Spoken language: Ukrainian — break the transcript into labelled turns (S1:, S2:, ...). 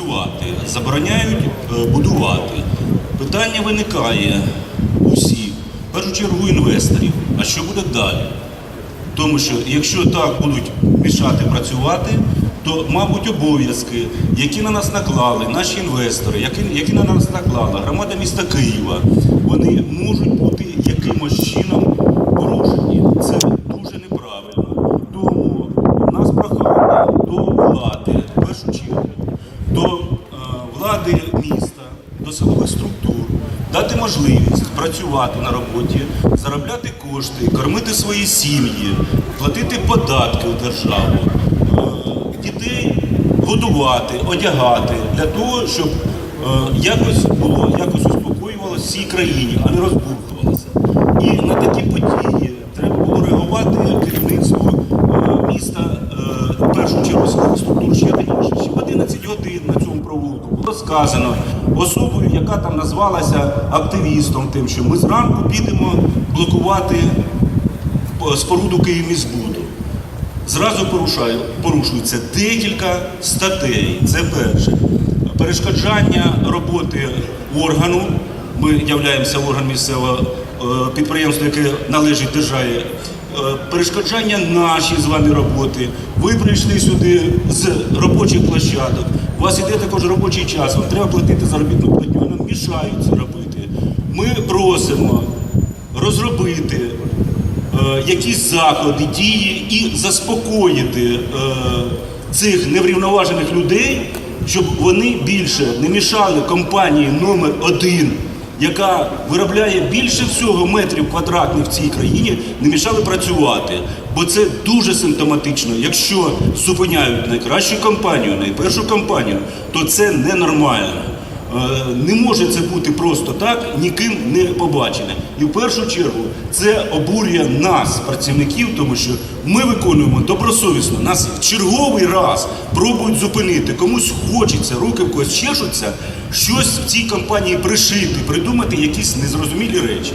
S1: працювати, забороняють е, будувати. Питання виникає у всіх, в першу чергу інвесторів. А що буде далі? Тому що якщо так будуть мішати працювати, то, мабуть, обов'язки, які на нас наклали наші інвестори, які, які на нас наклала громада міста Києва, вони можуть бути якимось чином порушені. Це дуже неправильно. Тому нас прохання до влади, в першу чергу, до е, влади міста, до силових структур дати можливість працювати на роботі, заробляти кошти, кормити свої сім'ї, платити податки в державу, е, дітей годувати, одягати для того, щоб е, якось було, якось успокоювалося всій країні, а не розбурхувалося. І на такі події треба було реагувати керівництву е, міста, в першу чергу структур ще раніше. Ще в 11 годин на цьому провулку було сказано особою, яка там назвалася активістом, тим, що ми зранку підемо блокувати е, споруду Київміськбуду. Зразу порушаю, порушується декілька статей. Це перше. Перешкоджання роботи органу. Ми являємося орган місцевого е, підприємства, яке належить державі. Е, Перешкоджання нашій з вами роботи. Ви прийшли сюди з робочих площадок. У вас іде також робочий час, вам треба платити заробітну платню, нам мішають це робити. Ми просимо розробити е, якісь заходи, дії і заспокоїти е, цих неврівноважених людей, щоб вони більше не мішали компанії номер один, яка виробляє більше всього метрів квадратних в цій країні, не мішали працювати. Бо це дуже симптоматично. Якщо зупиняють найкращу компанію, найпершу компанію, то це ненормально. Е, Не може це бути просто так, ніким не побачене. І в першу чергу це обурює нас, працівників, тому що ми виконуємо добросовісно. Нас в черговий раз пробують зупинити. Комусь хочеться, руки в когось чешуться, щось в цій компанії пришити, придумати якісь незрозумілі речі.